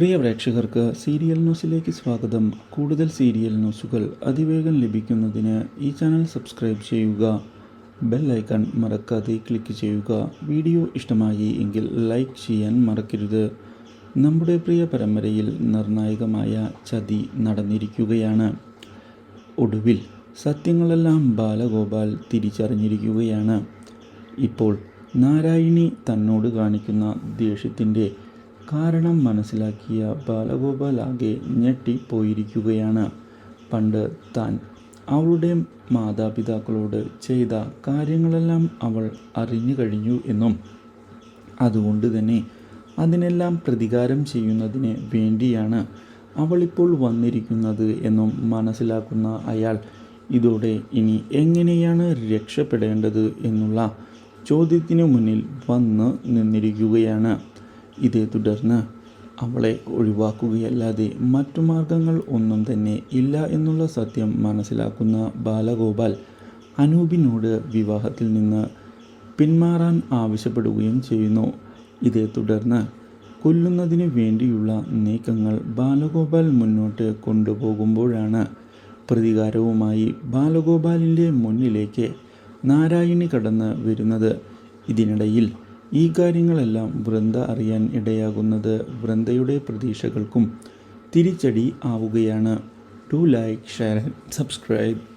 പ്രിയ പ്രേക്ഷകർക്ക് സീരിയൽ ന്യൂസിലേക്ക് സ്വാഗതം. കൂടുതൽ സീരിയൽ ന്യൂസുകൾ അതിവേഗം ലഭിക്കുന്നതിന് ഈ ചാനൽ സബ്സ്ക്രൈബ് ചെയ്യുക. ബെൽ ഐക്കൺ മറക്കാതെ ക്ലിക്ക് ചെയ്യുക. വീഡിയോ ഇഷ്ടമായി എങ്കിൽ ലൈക്ക് ചെയ്യാൻ മറക്കരുത്. നമ്മുടെ പ്രിയ പരമ്പരയിൽ നിർണായകമായ ചതി നടന്നിരിക്കുകയാണ്. ഒടുവിൽ സത്യങ്ങളെല്ലാം ബാലഗോപാൽ തിരിച്ചറിഞ്ഞിരിക്കുകയാണ്. ഇപ്പോൾ നാരായണി തന്നോട് കാണിക്കുന്ന ദേഷ്യത്തിന്റെ കാരണം മനസ്സിലാക്കിയ ബാലഗോപാൽ ആകെ ഞെട്ടിപ്പോയിരിക്കുകയാണ്. പണ്ട് താൻ അവളുടെ മാതാപിതാക്കളോട് ചെയ്ത കാര്യങ്ങളെല്ലാം അവൾ അറിഞ്ഞു കഴിഞ്ഞു എന്നും. അതുകൊണ്ട് തന്നെ അതിനെല്ലാം പ്രതികാരം ചെയ്യുന്നതിന് വേണ്ടിയാണ് അവളിപ്പോൾ വന്നിരിക്കുന്നത് എന്നും മനസ്സിലാക്കുന്ന അയാൾ. ഇതോടെ ഇനി എങ്ങനെയാണ് രക്ഷപ്പെടേണ്ടത് എന്നുള്ള ചോദ്യത്തിനു മുന്നിൽ വന്ന് നിന്നിരിക്കുകയാണ്. ഇതേ തുടർന്ന് അവളെ ഒഴിവാക്കുകയല്ലാതെ മറ്റു മാർഗങ്ങൾ ഒന്നും തന്നെ ഇല്ല എന്നുള്ള സത്യം മനസ്സിലാക്കുന്ന ബാലഗോപാൽ അനൂപിനോട് വിവാഹത്തിൽ നിന്ന് പിന്മാറാൻ ആവശ്യപ്പെടുകയും ചെയ്യുന്നു. ഇതേ തുടർന്ന് കൊല്ലുന്നതിന് വേണ്ടിയുള്ള നീക്കങ്ങൾ ബാലഗോപാൽ മുന്നോട്ട് കൊണ്ടുപോകുമ്പോഴാണ് പ്രതികാരവുമായി ബാലഗോപാലിന്റെ മുന്നിലേക്ക് നാരായണി കടന്ന് വരുന്നത്. ഇതിനിടയിൽ ഈ കാര്യങ്ങളെല്ലാം വൃന്ദ അറിയാൻ ഇടയാകുന്നത് വൃന്ദയുടെ പ്രതീക്ഷകൾക്കും തിരിച്ചടി ആവുകയാണ്. To like share subscribe